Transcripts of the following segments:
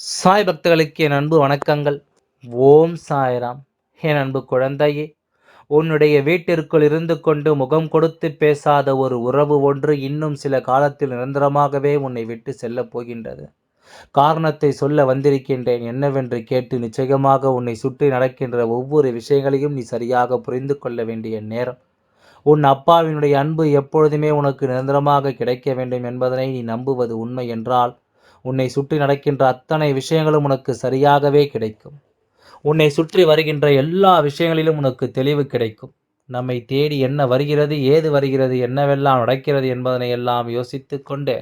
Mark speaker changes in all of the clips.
Speaker 1: சாய் பக்தர்களுக்கு என் அன்பு வணக்கங்கள். ஓம் சாய்ராம். என் அன்பு குழந்தையே உன்னுடைய வீட்டிற்குள் இருந்து கொண்டு முகம் கொடுத்து பேசாத ஒரு உறவு ஒன்று இன்னும் சில காலத்தில் நிரந்தரமாகவே உன்னை விட்டு செல்லப் போகின்றது. காரணத்தை சொல்ல வந்திருக்கின்றேன் என்னவென்று கேட்டு நிச்சயமாக உன்னை சுற்றி நடக்கின்ற ஒவ்வொரு விஷயங்களையும் நீ சரியாக புரிந்து கொள்ள வேண்டிய நேரம். உன் அப்பாவினுடைய அன்பு எப்பொழுதுமே உனக்கு நிரந்தரமாக கிடைக்க வேண்டும் என்பதனை நீ நம்புவது உண்மை என்றால் உன்னை சுற்றி நடக்கின்ற அத்தனை விஷயங்களும் உனக்கு சரியாகவே கிடைக்கும். உன்னை சுற்றி வருகின்ற எல்லா விஷயங்களிலும் உனக்கு தெளிவு கிடைக்கும். நம்மை தேடி என்ன வருகிறது ஏது வருகிறது என்னவெல்லாம் நடக்கிறது என்பதனை எல்லாம் யோசித்து கொண்டு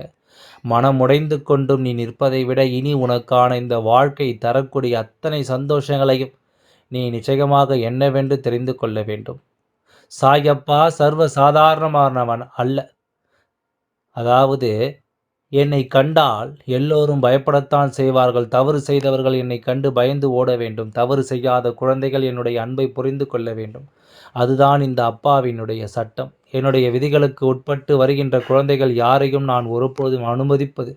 Speaker 1: மனமுடைந்து கொண்டும் நீ நிற்பதை விட இனி உனக்கான இந்த வாழ்க்கை தரக்கூடிய அத்தனை சந்தோஷங்களையும் நீ நிச்சயமாக என்னவென்று தெரிந்து கொள்ள வேண்டும். சாயப்பா சர்வ சாதாரணமானவன் அல்ல. அதாவது என்னை கண்டால் எல்லோரும் பயப்படத்தான் செய்வார்கள். தவறு செய்தவர்கள் என்னை கண்டு பயந்து ஓட வேண்டும். தவறு செய்யாத குழந்தைகள் என்னுடைய அன்பை புரிந்து கொள்ள வேண்டும். அதுதான் இந்த அப்பாவினுடைய சட்டம். என்னுடைய விதிகளுக்கு உட்பட்டு வருகின்ற குழந்தைகள் யாரையும் நான் ஒருபொழுதும் அனுமதிப்பது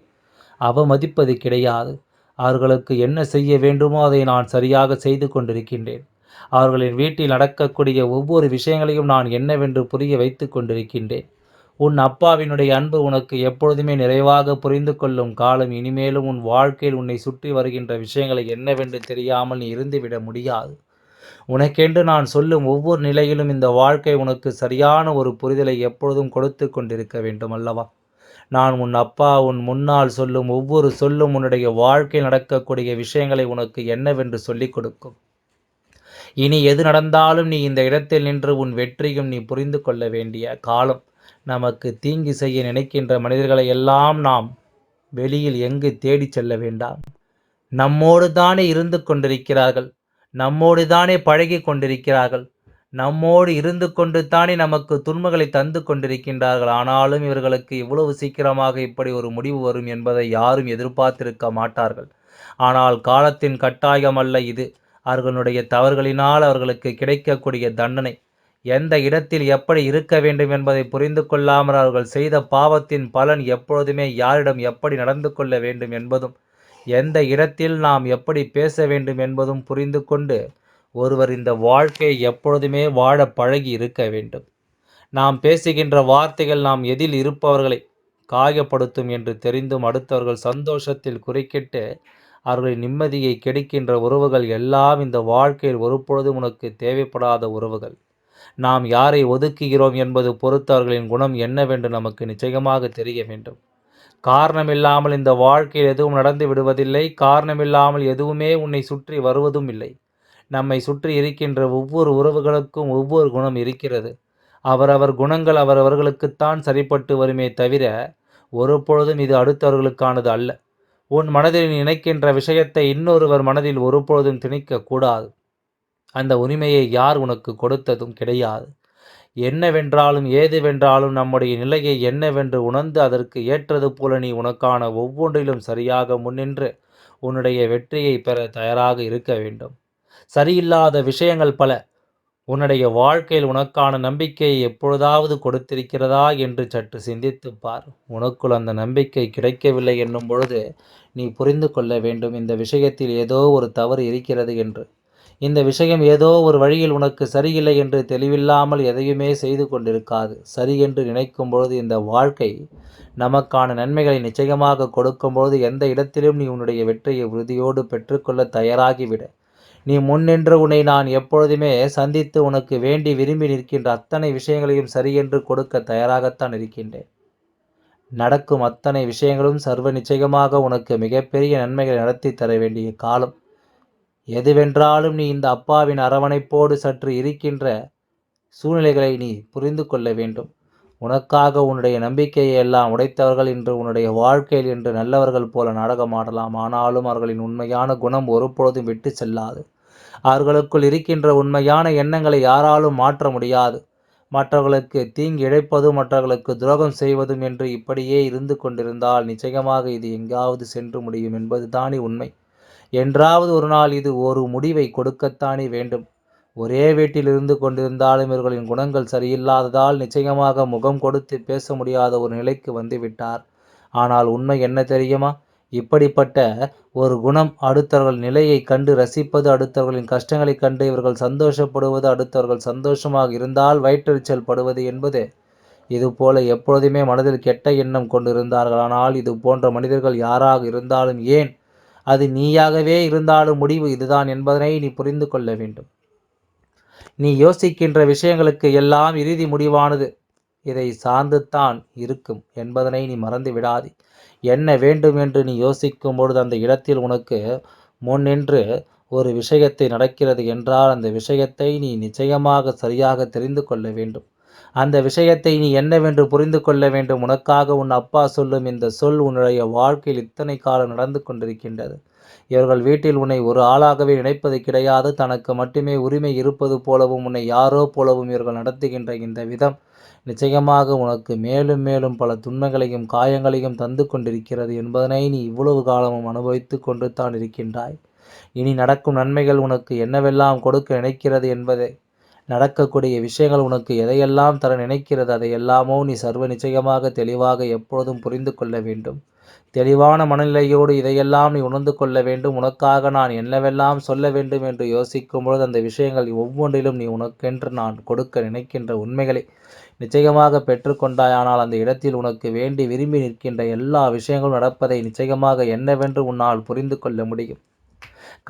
Speaker 1: அவமதிப்பது கிடையாது. அவர்களுக்கு என்ன செய்ய வேண்டுமோ அதை நான் சரியாக செய்து கொண்டிருக்கின்றேன். அவர்களின் வீட்டில் நடக்கக்கூடிய ஒவ்வொரு விஷயங்களையும் நான் என்னவென்று புரிய வைத்து கொண்டிருக்கின்றேன். உன் அப்பாவினுடைய அன்பு உனக்கு எப்பொழுதுமே நிறைவாக புரிந்து கொள்ளும் காலம் இனிமேலும் உன் வாழ்க்கையில் உன்னை சுற்றி வருகின்ற விஷயங்களை என்னவென்று தெரியாமல் நீ இருந்துவிட முடியாது. உனக்கென்று நான் சொல்லும் ஒவ்வொரு நிலையிலும் இந்த வாழ்க்கை உனக்கு சரியான ஒரு புரிதலை எப்பொழுதும் கொடுத்து கொண்டிருக்க வேண்டும் அல்லவா? நான் உன் அப்பா உன் முன்னால் சொல்லும் ஒவ்வொரு சொல்லும் உன்னுடைய வாழ்க்கையில் நடக்கக்கூடிய விஷயங்களை உனக்கு என்னவென்று சொல்லிக் கொடுக்கும். இனி எது நடந்தாலும் நீ இந்த இடத்தில் நின்று உன் வெற்றியும் நீ புரிந்து கொள்ள வேண்டிய காலம். நமக்கு தீங்கு செய்ய நினைக்கின்ற மனிதர்களை எல்லாம் நாம் வெளியில் எங்கு தேடி செல்ல வேண்டாம். நம்மோடு தானே இருந்து கொண்டிருக்கிறார்கள். நம்மோடு தானே பழகி கொண்டிருக்கிறார்கள். நம்மோடு இருந்து கொண்டு தானே நமக்கு துன்பங்களை தந்து கொண்டிருக்கின்றார்கள். ஆனாலும் இவர்களுக்கு இவ்வளவு சீக்கிரமாக இப்படி ஒரு முடிவு வரும் என்பதை யாரும் எதிர்பார்த்திருக்க மாட்டார்கள். ஆனால் காலத்தின் கட்டாயம் அல்ல இது. அவர்களுடைய தவறுகளினால் அவர்களுக்கு கிடைக்கக்கூடிய தண்டனை எந்த இடத்தில் எப்படி இருக்க வேண்டும் என்பதை புரிந்து கொள்ளாமல் அவர்கள் செய்த பாவத்தின் பலன் எப்பொழுதுமே யாரிடம் எப்படி நடந்து கொள்ள வேண்டும் என்பதும் எந்த இடத்தில் நாம் எப்படி பேச வேண்டும் என்பதும் புரிந்து கொண்டு ஒருவர் இந்த வாழ்க்கையை எப்பொழுதுமே வாழ பழகி இருக்க வேண்டும். நாம் பேசுகின்ற வார்த்தைகள் நாம் எதில் இருப்பவர்களை காயப்படுத்தும் என்று தெரிந்தும் அடுத்தவர்கள் சந்தோஷத்தில் குறுக்கிட்டு அவர்களின் நிம்மதியை கெடுக்கின்ற உறவுகள் எல்லாம் இந்த வாழ்க்கையில் ஒருபொழுதும் உனக்கு தேவைப்படாத உறவுகள். நாம் யாரை ஒதுக்குகிறோம் என்பது பொறுத்தவர்களின் குணம் என்னவென்று நமக்கு நிச்சயமாக தெரிய வேண்டும். காரணமில்லாமல் இந்த வாழ்க்கையில் எதுவும் நடந்து விடுவதில்லை. காரணமில்லாமல் எதுவுமே உன்னை சுற்றி வருவதும் இல்லை. நம்மை சுற்றி இருக்கின்ற ஒவ்வொரு உறவுகளுக்கும் ஒவ்வொரு குணம் இருக்கிறது. அவரவர் குணங்கள் அவரவர்களுக்குத்தான் சரிப்பட்டு வருமே தவிர ஒரு பொழுதும் இது அடுத்தவர்களுக்கானது அல்ல. உன் மனதில் நினைக்கின்ற விஷயத்தை இன்னொருவர் மனதில் ஒருபொழுதும் திணிக்கக்கூடாது. அந்த உரிமையை யார் உனக்கு கொடுத்ததும் கிடையாது. என்னவென்றாலும் ஏதுவென்றாலும் நம்முடைய நிலையை என்னவென்று உணர்ந்து அதற்கு ஏற்றது போல நீ உனக்கான ஒவ்வொன்றிலும் சரியாக முன்னின்று உன்னுடைய வெற்றியை பெற தயாராக இருக்க வேண்டும். சரியில்லாத விஷயங்கள் பல. உன்னுடைய வாழ்க்கையில் உனக்கான நம்பிக்கையை எப்பொழுதாவது கொடுத்திருக்கிறதா என்று சற்று சிந்தித்து பார். உனக்குள் அந்த நம்பிக்கை கிடைக்கவில்லை என்னும் பொழுது நீ புரிந்து கொள்ள வேண்டும் இந்த விஷயத்தில் ஏதோ ஒரு தவறு இருக்கிறது என்று. இந்த விஷயம் ஏதோ ஒரு வழியில் உனக்கு சரியில்லை என்று தெளிவில்லாமல் எதையுமே செய்து கொண்டிருக்காது. சரி என்று நினைக்கும் பொழுது இந்த வாழ்க்கை நமக்கான நன்மைகளை நிச்சயமாக கொடுக்கும்பொழுது எந்த இடத்திலும் நீ உன்னுடைய வெற்றியை உறுதியோடு பெற்றுக்கொள்ள தயாராகிவிட. நீ முன்னின்று உன்னை நான் எப்பொழுதுமே சந்தித்து உனக்கு வேண்டி விரும்பி நிற்கின்ற அத்தனை விஷயங்களையும் சரியென்று கொடுக்க தயாராகத்தான் இருக்கின்றேன். நடக்கும் அத்தனை விஷயங்களும் சர்வ நிச்சயமாக உனக்கு மிகப்பெரிய நன்மைகளை நடத்தி தர வேண்டிய காலம். எதுவென்றாலும் நீ இந்த அப்பாவின் அரவணைப்போடு சற்று இருக்கின்ற சூழ்நிலைகளை நீ புரிந்து கொள்ள வேண்டும். உனக்காக உன்னுடைய நம்பிக்கையை எல்லாம் உடைத்தவர்கள் இன்று உன்னுடைய வாழ்க்கையில் என்று நல்லவர்கள் போல நாடகமாடலாம் ஆனாலும் அவர்களின் உண்மையான குணம் ஒருபொழுதும் விட்டு செல்லாது. அவர்களுக்குள் இருக்கின்ற உண்மையான எண்ணங்களை யாராலும் மாற்ற முடியாது. மற்றவர்களுக்கு தீங்கு இழைப்பதும் மற்றவர்களுக்கு துரோகம் செய்வதும் என்று இப்படியே இருந்து கொண்டிருந்தால் நிச்சயமாக இது எங்காவது சென்று முடியும் என்பதுதானே உண்மை. என்றாவது ஒரு நாள் இது ஒரு முடிவை கொடுக்கத்தானே வேண்டும். ஒரே வீட்டில் இருந்து கொண்டிருந்தாலும் இவர்களின் குணங்கள் சரியில்லாததால் நிச்சயமாக முகம் கொடுத்து பேச முடியாத ஒரு நிலைக்கு வந்துவிட்டார். ஆனால் உண்மை என்ன தெரியுமா? இப்படிப்பட்ட ஒரு குணம் அடுத்தவர்கள் நிலையை கண்டு ரசிப்பது அடுத்தவர்களின் கஷ்டங்களைக் கண்டு இவர்கள் சந்தோஷப்படுவது அடுத்தவர்கள் சந்தோஷமாக இருந்தால் வயிற்றெரிச்சல் படுவது என்பது. இதுபோல எப்பொழுதுமே மனதில் கெட்ட எண்ணம் கொண்டிருந்தார்கள். ஆனால் இது போன்ற மனிதர்கள் யாராக இருந்தாலும் ஏன் அது நீயாகவே இருந்தாலும் முடிவு இதுதான் என்பதனை நீ புரிந்து கொள்ள வேண்டும். நீ யோசிக்கின்ற விஷயங்களுக்கு எல்லாம் இறுதி முடிவானது. இதை சார்ந்துத்தான் இருக்கும் என்பதனை நீ மறந்து விடாதே. என்ன வேண்டும் என்று நீ யோசிக்கும் பொழுது அந்த இடத்தில் உனக்கு முன்னின்று ஒரு விஷயத்தை நடக்கிறது என்றால் அந்த விஷயத்தை நீ நிச்சயமாக சரியாக தெரிந்து கொள்ள வேண்டும். அந்த விஷயத்தை நீ என்னவென்று புரிந்து கொள்ள வேண்டும். உனக்காக உன் அப்பா சொல்லும் இந்த சொல் உன்னுடைய வாழ்க்கையில் இத்தனை காலம் நடந்து கொண்டிருக்கின்றது. இவர்கள் வீட்டில் உன்னை ஒரு ஆளாகவே நினைப்பது கிடையாது. தனக்கு மட்டுமே உரிமை இருப்பது போலவும் உன்னை யாரோ போலவும் இவர்கள் நடத்துகின்ற இந்த விதம் நிச்சயமாக உனக்கு மேலும் மேலும் பல துன்பங்களையும் காயங்களையும் தந்து கொண்டிருக்கிறது என்பதனை நீ இவ்வளவு காலமும் அனுபவித்து கொண்டு தான் இருக்கின்றாய். இனி நடக்கும் நன்மைகள் உனக்கு என்னவெல்லாம் கொடுக்க நினைக்கிறது என்பதை நடக்கக்கூடிய விஷயங்கள் உனக்கு எதையெல்லாம் தர நினைக்கிறது அதையெல்லாமோ நீ சர்வ நிச்சயமாக தெளிவாக எப்பொழுதும் புரிந்து கொள்ள வேண்டும். தெளிவான மனநிலையோடு இதையெல்லாம் நீ உணர்ந்து கொள்ள வேண்டும். உனக்காக நான் என்னவெல்லாம் சொல்ல வேண்டும் என்று யோசிக்கும் பொழுது அந்த விஷயங்கள் ஒவ்வொன்றிலும் நீ உனக்கென்று நான் கொடுக்க நினைக்கின்ற உண்மைகளை நிச்சயமாக பெற்றுக்கொண்டாயானால் அந்த இடத்தில் உனக்கு வேண்டி விரும்பி நிற்கின்ற எல்லா விஷயங்களும் நடப்பதை நிச்சயமாக என்னவென்று உன்னால் புரிந்து கொள்ள முடியும்.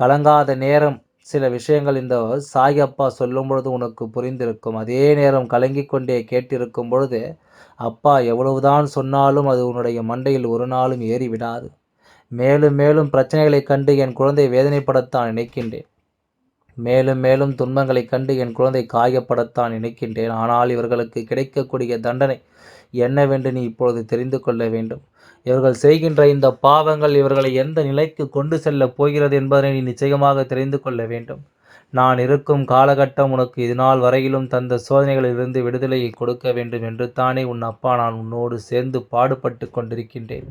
Speaker 1: கலங்காத நேரம் சில விஷயங்கள் இந்த சாயப்பா சொல்லும் பொழுது உனக்கு புரிந்திருக்கும். அதே நேரம் கலங்கி கொண்டே கேட்டிருக்கும் பொழுது அப்பா எவ்வளவுதான் சொன்னாலும் அது உன்னுடைய மண்டையில் ஒரு நாளும் ஏறிவிடாது. மேலும் மேலும் பிரச்சனைகளைக் கண்டு என் குழந்தை வேதனைப்படத்தான் நினைக்கின்றேன். மேலும் மேலும் துன்பங்களைக் கண்டு என் குழந்தை காயப்படத்தான் நினைக்கின்றேன். ஆனால் இவர்களுக்கு கிடைக்கக்கூடிய தண்டனை என்னவென்று நீ இப்பொழுது தெரிந்து கொள்ள வேண்டும். இவர்கள் செய்கின்ற இந்த பாவங்கள் இவர்களை எந்த நிலைக்கு கொண்டு செல்லப் போகிறது என்பதனை நீ நிச்சயமாக தெரிந்து கொள்ள வேண்டும். நான் இருக்கும் காலகட்டம் உனக்கு இதுநாள் வரையிலும் தந்த சோதனைகளிலிருந்து விடுதலையை கொடுக்க வேண்டும் என்று தானே உன் அப்பா நான் உன்னோடு சேர்ந்து பாடுபட்டு கொண்டிருக்கின்றேன்.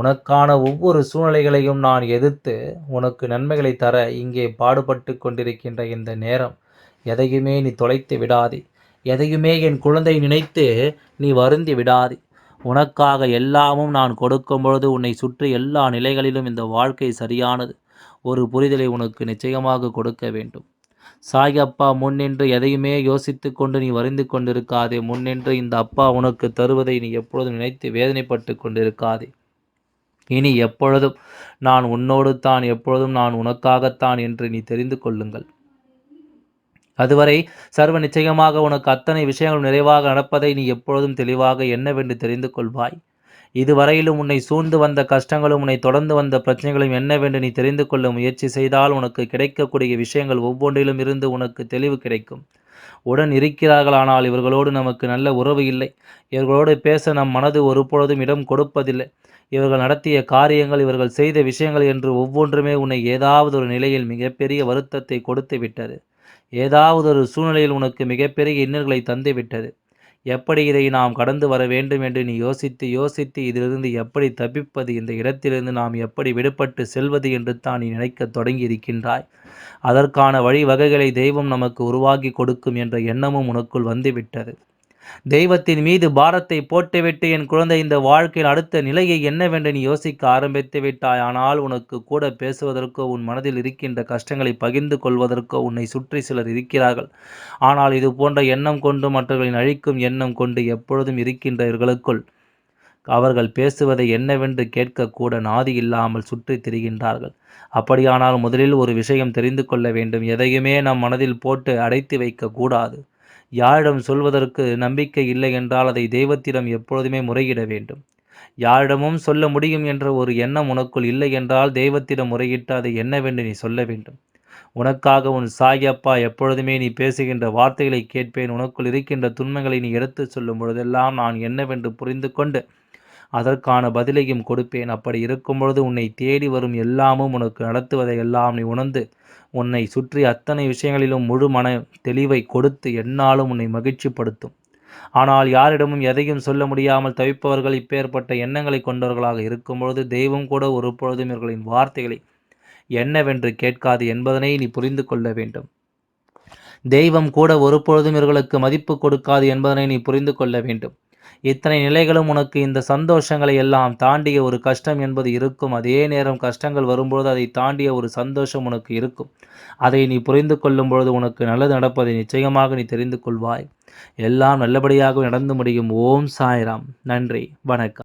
Speaker 1: உனக்கான ஒவ்வொரு சூழ்நிலைகளையும் நான் எதிர்த்து உனக்கு நன்மைகளை தர இங்கே பாடுபட்டு கொண்டிருக்கின்ற இந்த நேரம் எதையுமே நீ தொலைத்து விடாதே. எதையுமே என் குழந்தை நினைத்து நீ வருந்தி விடாதே. உனக்காக எல்லாமும் நான் கொடுக்கும் பொழுது உன்னை சுற்றி எல்லா நிலைகளிலும் இந்த வாழ்க்கை சரியானது. ஒரு புரிதலை உனக்கு நிச்சயமாக கொடுக்க வேண்டும். சாய் அப்பா முன்னின்று எதையுமே யோசித்து கொண்டு நீ வருந்து கொண்டிருக்காதே. முன்னின்று இந்த அப்பா உனக்கு தருவதை நீ எப்பொழுதும் நினைத்து வேதனைப்பட்டு கொண்டிருக்காதே. இனி எப்பொழுதும் நான் உன்னோடு தான் எப்பொழுதும் நான் உனக்காகத்தான் என்று நீ தெரிந்து கொள்ளுங்கள். அதுவரை சர்வ நிச்சயமாக உனக்கு அத்தனை விஷயங்கள் நிறைவாக நடப்பதை நீ எப்பொழுதும் தெளிவாக என்னவென்று தெரிந்து கொள்வாய். இதுவரையிலும் உன்னை சூழ்ந்து வந்த கஷ்டங்களும் உன்னை தொடர்ந்து வந்த பிரச்சனைகளும் என்னவென்று நீ தெரிந்து கொள்ள முயற்சி செய்தால் உனக்கு கிடைக்கக்கூடிய விஷயங்கள் ஒவ்வொன்றிலும் இருந்து உனக்கு தெளிவு கிடைக்கும். உடன் இருக்கிறார்கள் ஆனால் இவர்களோடு நமக்கு நல்ல உறவு இல்லை. இவர்களோடு பேச நம் மனது ஒரு பொழுதும் இடம் கொடுப்பதில்லை. இவர்கள் நடத்திய காரியங்கள் இவர்கள் செய்த விஷயங்கள் என்று ஒவ்வொன்றுமே உன்னை ஏதாவது ஒரு நிலையில் மிகப்பெரிய வருத்தத்தை கொடுத்து விட்டது. ஏதாவது ஒரு சூழ்நிலையில் உனக்கு மிகப்பெரிய இன்னல்களை தந்துவிட்டது. எப்படி இதை நாம் கடந்து வர வேண்டும் என்று நீ யோசித்து யோசித்து இதிலிருந்து எப்படி தப்பிப்பது? இந்த இடத்திலிருந்து நாம் எப்படி விடுபட்டு செல்வது என்று தான் நீ நினைக்க தொடங்கி இருக்கின்றாய் அதற்கான வழிவகைகளை தெய்வம் நமக்கு உருவாக்கி கொடுக்கும் என்ற எண்ணமும் உனக்குள் வந்துவிட்டது. தெய்வத்தின் மீது பாரத்தை போட்டுவிட்டு என் குழந்தை இந்த வாழ்க்கையில் அடுத்த நிலையை என்னவென்று நீ யோசிக்க ஆரம்பித்து விட்டாய். ஆனால் உனக்கு கூட பேசுவதற்கோ உன் மனதில் இருக்கின்ற கஷ்டங்களை பகிர்ந்து கொள்வதற்கோ உன்னை சுற்றி சிலர் இருக்கிறார்கள். ஆனால் இது போன்ற எண்ணம் கொண்டு மற்றவர்களின் அழிக்கும் எண்ணம் கொண்டு எப்பொழுதும் இருக்கின்றவர்களுக்குள் அவர்கள் பேசுவதை என்னவென்று கேட்கக்கூட நாதி இல்லாமல் சுற்றித் திரிகின்றார்கள். அப்படியானால் முதலில் ஒரு விஷயம் தெரிந்து கொள்ள வேண்டும். எதையுமே நம் மனதில் போட்டு அடைத்து வைக்கக்கூடாது. யாரிடம் சொல்வதற்கு நம்பிக்கை இல்லை என்றால் அதை தெய்வத்திடம் எப்பொழுதுமே முறையிட வேண்டும். யாரிடமும் சொல்ல முடியும் என்ற ஒரு எண்ணம் உனக்குள் இல்லை என்றால் தெய்வத்திடம் முறையிட்டு அதை என்னவென்று நீ சொல்ல வேண்டும். உனக்காக உன் சாயப்பா எப்பொழுதுமே நீ பேசுகின்ற வார்த்தைகளை கேட்பேன். உனக்குள் இருக்கின்ற துன்பங்களை நீ எடுத்துச் சொல்லும் பொழுதெல்லாம் நான் என்னவென்று புரிந்து கொண்டு அதற்கான பதிலையும் கொடுப்பேன். அப்படி இருக்கும் பொழுது உன்னை தேடி வரும் எல்லாமும் உனக்கு நடத்துவதை எல்லாம் நீ உணர்ந்து உன்னை சுற்றி அத்தனை விஷயங்களிலும் முழு மன தெளிவை கொடுத்து என்னாலும் உன்னை மகிழ்ச்சிப்படுத்தும். ஆனால் யாரிடமும் எதையும் சொல்ல முடியாமல் தவிப்பவர்கள் இப்பேற்பட்ட எண்ணங்களை கொண்டவர்களாக இருக்கும்பொழுது தெய்வம் கூட ஒரு பொழுதும் இவர்களின் வார்த்தைகளை என்னவென்று கேட்காது என்பதனை நீ புரிந்து கொள்ள வேண்டும். தெய்வம் கூட ஒரு பொழுதும் இவர்களுக்கு மதிப்பு கொடுக்காது என்பதனை நீ புரிந்து கொள்ள வேண்டும். இத்தனை நிலைகளும் உனக்கு இந்த சந்தோஷங்களை எல்லாம் தாண்டிய ஒரு கஷ்டம் என்பது இருக்கும். அதே நேரம் கஷ்டங்கள் வரும்போது அதை தாண்டிய ஒரு சந்தோஷம் உனக்கு இருக்கும். அதை நீ புரிந்து கொள்ளும் பொழுது உனக்கு நல்லது நடப்பதை நிச்சயமாக நீ தெரிந்து கொள்வாய். எல்லாம் நல்லபடியாக நடந்து முடியும். ஓம் சாய்ராம். நன்றி. வணக்கம்.